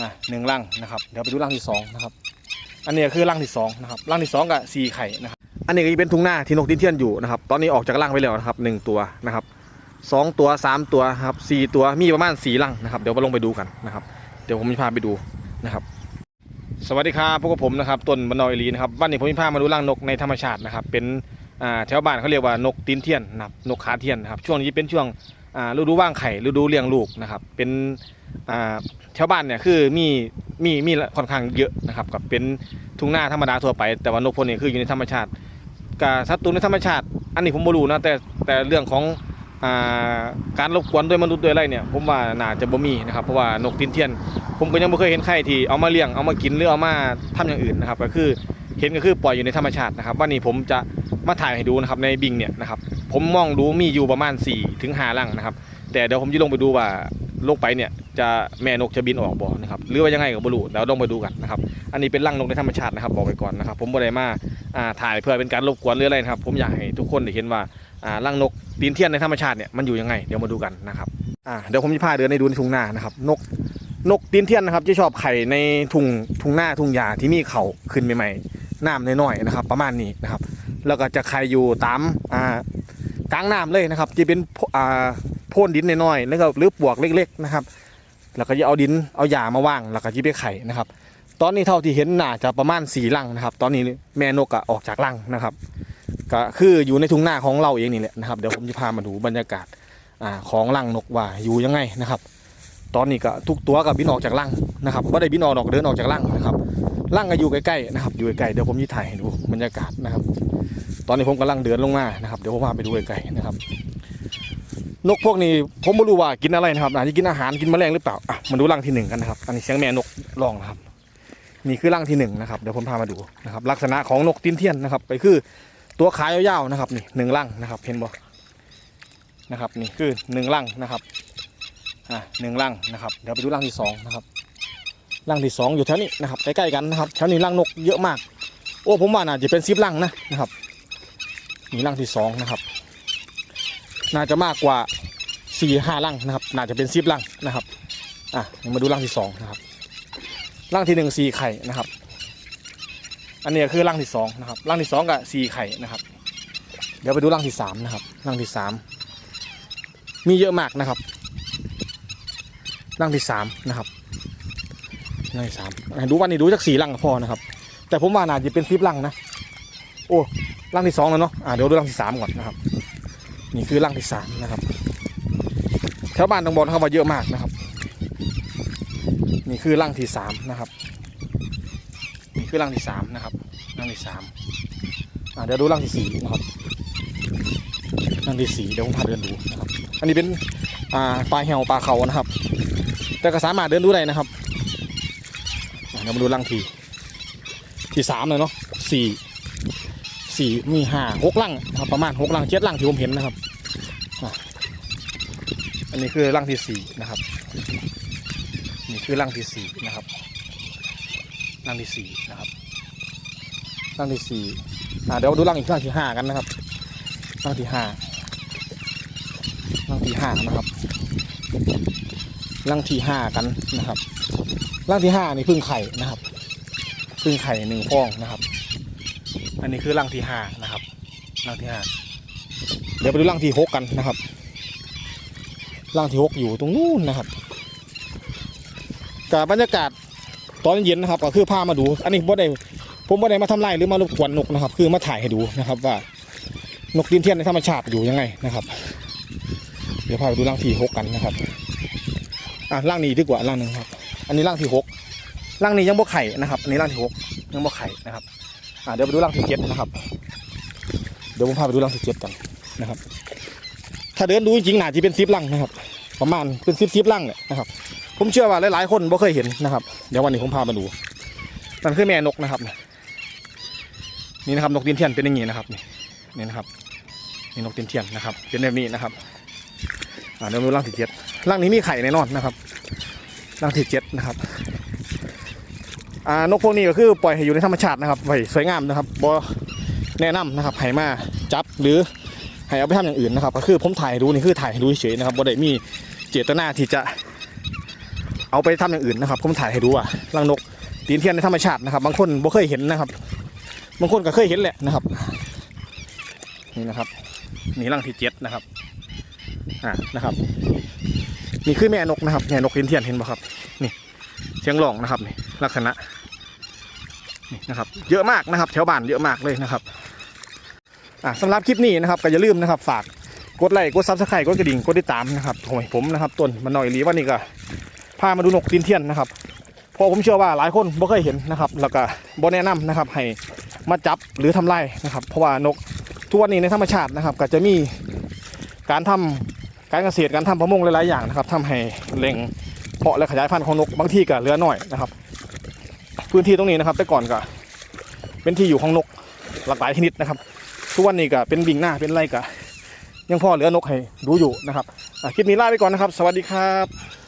อะหนึ่งรังนะครับเดี๋ยวไปดูรังที่สองนะครับอันนี้คือรังที่สองนะครับรังที่สองกับสี่ไข่นะครับอันนี้ก็จะเป็นทุ่งหน้าที่นกติ้นเทียนอยู่นะครับตอนนี้ออกจากรังไปแล้วนะครับหนึ่งตัวนะครับสองตัวสามตัวครับสี่ตัวมีประมาณสี่รังนะครับเดี๋ยวมาลงไปดูกันนะครับเดี๋ยวผมจะพาไปดูนะครับสวัสดีครับพวกบผมนะครับต้นบรรนอยลีนะครับวันนี้ผมจะพามาดูรังนกในธรรมชาตินะครับเป็นอ่าแถวบ้านเขาเรียกว่านกตีนเทียนนะครับนกขาเทียนนะครับช่วงนี้เป็นช่วง ฤดูว่างไข่ฤดูเลี้ยงลูกนะครับ เป็นอ่าแถวบ้านเนี่ยคือมีมีมีค่อนข้างเยอะนะครับกับเป็นทุ่งนาธรรมดาทั่วไป แต่ว่านกพวกนี้คืออยู่ในธรรมชาติกับสัตว์ตัวในธรรมชาติ อันนี้ผมไม่รู้นะแต่แต่เรื่องของอการรบกวนด้วยมนุษย์ด้วยอะไรเนี่ยผมว่าน่าจะบ่มีนะครับเพราะว่านกตีนเทียน ผมก็ยังไม่เคยเห็นใครที่เอามาเลี้ยงเอามากินหรือเอามาทำอย่างอื่นนะครับก็คือเห็นก็คือปล่อยอยู่ในธรรมชาตินะครับวันนี้ผมจะมาถ่ายให้ดูนะครับในบิงเนี่ยนะครับ ผมมองดูมีอยู่ประมาณ4ถึง5ลังนะครับ แต่เดี๋ยวผมจะลงไปดูว่าลงไปเนี่ยจะแม่นกจะบินออกบ่นะครับหรือว่ายังไงกับบรูเดี๋ยวลงไปดูกันนะครับอันนี้เป็นรังนกในธรรมชาตินะครับบอกไปก่อนนะครับ ผมบ่ได้มาอ่าถ่ายเพื่อเป็นการรบกวนหรืออะไรนะครับ ผมอยากให้ทุกคนได้เห็นว่าอ่ารังนกตีนเทียนในธรรมชาติเนี่ยมันอยู่ยังไงเดี๋ยวมาดูกันนะครับอ่าเดี๋ยวผมจะพาเดินในดูในทุ่งนานะครับนกนกตีนเทียนนะครับจะชอบไข่ในทุ่งทุ่งหน้าทุ่งหญ้าที่มีเขาขึ้นใหม่ๆน้ำน้อยๆนะครับ ประมาณนี้นะครับ แล้วก็จะไข่อยู่ตามอ่า กลางน้ำเลยนะครับ จะเป็นพอ่าโพ่นดินน้อยๆแล้วก็หรือปลวกเล็ก ๆนะครับ แล้วก็จะเอาดินเอาหญ้ามาว่างแล้วก็จะไปไข่นะครับ ตอนนี้เท่าที่เห็นน่าจะประมาณสี่ลังนะครับ ตอนนี้แม่นกอออกจากลังนะครับก็คืออยู่ในทุ่งหน้าของเราเองนี่แหละนะครับเดี๋ยวผมจะพามาดูบรรยากาศอ่าของลังนกว่าอยู่ยังไงนะครับ ตอนนี้ก็ทุกตัวกับบินออกจากรังนะครับว่าได้บินออกดอกเดินออกจากรังนะครับรังก็อยู่ใกล้ๆนะครับอยู่ใกล้ๆเดี๋ยวผมจะถ่ายให้ดูบรรยากาศนะครับ อนนี้ผมกำลังเดินลงมานะครับเดี๋ยวผมพาไปดูใกล้ๆนะครับ นกพวกนี้ผมไม่รู้ว่ากินอะไรนะครับอาจจะกินอาหารกินแมลงหรือเปล่าอะมาดูรังที่หนึ่งกันนะครับอันนี้เสียงแม่นกร้องนะครับนี่คือรังที่หนึ่งนะครับเดี๋ยวผมพามาดูนะครับลักษณะของนกตีนเทียนนะครับก็คือตัวขายาวๆนะครับนี่หนึ่งรังนะครับเห็นบ่นะครับนี่คือหนึ่งรังนะครับอะหนึ่งรังนะครับเดี๋ยวไปดูรังที่สองนะครับรังที่สองอยู่แถวนี้นะครับใกล้ๆกันนะครับแถวนี้รังนกเยอะมากโอ้ผมว่าน่าจะเป็นซิปรังนะนะครับ นี่รังที่สองนะครับ น่าจะมากกว่าสี่ห้ารังนะครับ น่าจะเป็นซิปรังนะครับ อะมาดูรังที่สองนะครับรังที่หนึ่งสี่ไข่นะครับ อันนี้คือรังที่สองนะครับรังที่สองกับสี่ไข่นะครับ เดี๋ยวไปดูรังที่สามนะครับรังที่สามมีเยอะมากนะครับรังที่สามนะครับรังที่สามดูวันนี้ดูจากสี่รังพอนะครับ แต่ผมว่าน่าจะเป็นสิบรังนะ โอ้ รังที่สองแล้วเนาะอ่าเดี๋ยวดูรังที่สามก่อนนะครับ นี่คือรังที่สามนะครับ แถวบ้านตรงบอลเข้าว่าเยอะมากนะครับ นี่คือรังที่สามนะครับ นี่คือรังที่สามนะครับรังที่สามอ่าเดี๋ยวดูรังที่สี่นะครับรังที่สี่เดี๋ยวผมพาเดินดูนะครับ อันนี้เป็นอ่าปลาเหี่ยวปลาเขานะครับ แต่ก็สามารถเดินดูได้นะครับอะเดี๋ยวมาดูรังที่ที่สามเลยเนาะสี่ สี่มีห้าหกลังครับประมาณหกลังเจ็ดลังที่ผมเห็นนะครับ อันนี้คือรังที่สี่นะครับ นี่คือรังที่สี่นะครับรังที่สี่นะครับรังที่สี่อ่าเดี๋ยวดูรังอีกรังที่ห้ากันนะครับรังที่ห้ารังที่ห้านะครับรังที่ห้ากันนะครับรังที่ห้านี่พึ่งไข่นะครับพึ่งไข่หนึ่งฟองนะครับ อันนี้คือรังที่ห้านะครับรังที่ห้าเดี๋ยวไปดูรังที่หกกันนะครับรังที่หกอยู่ตรงนู้นนะครับกับบรรยากาศตอนเย็นนะครับก็คือพามาดู อันนี้ผมได้ผมไม่ได้มาทำลายหรือมารบกวนนกนะครับ คือมาถ่ายให้ดูนะครับ ว่านกดินเทียนในธรรมชาติอยู่ยังไงนะครับ เดี๋ยวพาไปดูรังที่หกกันนะครับอะร่างนี้ดีกว่าร่างหนึ่งครับ อันนี้ร่างที่หกร่างนี้ยังบ่ไข่นะครับอันนี้ร่างที่หกยังบ่ไข่นะครับ อะเดี๋ยวไปดูร่างที่เจ็ดนะครับ เดี๋ยวผมพาไปดูร่างที่เจ็ดกันนะครับ ถ้าเดินดูจริงๆน่าจะเป็นซิปร่างนะครับ ประมาณเป็นซิปซิปร่างเนี่ยนะครับ ผมเชื่อว่าหลายๆคนบ่เคยเห็นนะครับ เดี๋ยววันนี้ผมพามาดูนั่นคือแม่นกนะครับ นี่นะครับนกตีนเทียนเป็นอย่างนี้นะครับ นี่นะครับนี่นกตีนเทียนนะครับ เป็นแบบนี้นะครับอ่าเดี๋ยวดูร่างที่เจ็ดร่างนี้มีไข่แน่นอนนะครับร่างที่เจ็ดนะครับ อ่านกพวกนี้ก็คือปล่อยให้อยู่ในธรรมชาตินะครับไว้สวยงามนะครับบอแนะนำนะครับให้มาจับหรือให้เอาไปทำอย่างอื่นนะครับ ก็คือผมถ่ายให้ดูนี่คือถ่ายให้ดูเฉยๆนะครับบ่ได้มีเจตนาที่จะเอาไปทำอย่างอื่นนะครับ ผมถ่ายให้ดูว่ารังนกตีนเทียนในธรรมชาตินะครับ บางคนบ่เคยเห็นนะครับ บางคนก็เคยเห็นแหละนะครับ นี่นะครับนี่รังที่เจ็ดนะครับอ่านะครับนี่คือแม่นกนะครับแม่นกตีนเทียนเห็นบ่ครับ นี่ เสียงร้องนะครับนี่ลักษณะนี่นะครับ เยอะมากนะครับ แถวบ้านเยอะมากเลยนะครับอ่าสำหรับคลิปนี้นะครับก็อย่าลืมนะครับ ฝากกดไลค์กดซับสไครต์กดกระดิ่งกดติดตามนะครับโอ้ยผมนะครับต้นมันหน่อยหลีวันนี้ก็พามาดูนกตีนเทียนนะครับเพราะผมเชื่อว่าหลายคนบ่เคยเห็นนะครับ แล้วก็บ่แนะนำนะครับ ให้มาจับหรือทำลายนะครับ เพราะว่านกทุกวันนี้ในธรรมชาตินะครับ ก็จะมีการทำการเกษตรการทำประมงหลายๆอย่างนะครับทำให้เร่ง เพาะและขยายพันธุ์ของนกบางที่ก็เหลือหน่อยนะครับ พื้นที่ตรงนี้นะครับ แต่ก่อนก็เป็นที่อยู่ของนกหลากหลายชนิดนะครับ ทุกวันนี้ก็เป็นบิ่งหน้าเป็นไรก็ยังพอเหลือนกให้ดูอยู่นะครับคลิปนี้ลาไปก่อนนะครับ สวัสดีครับ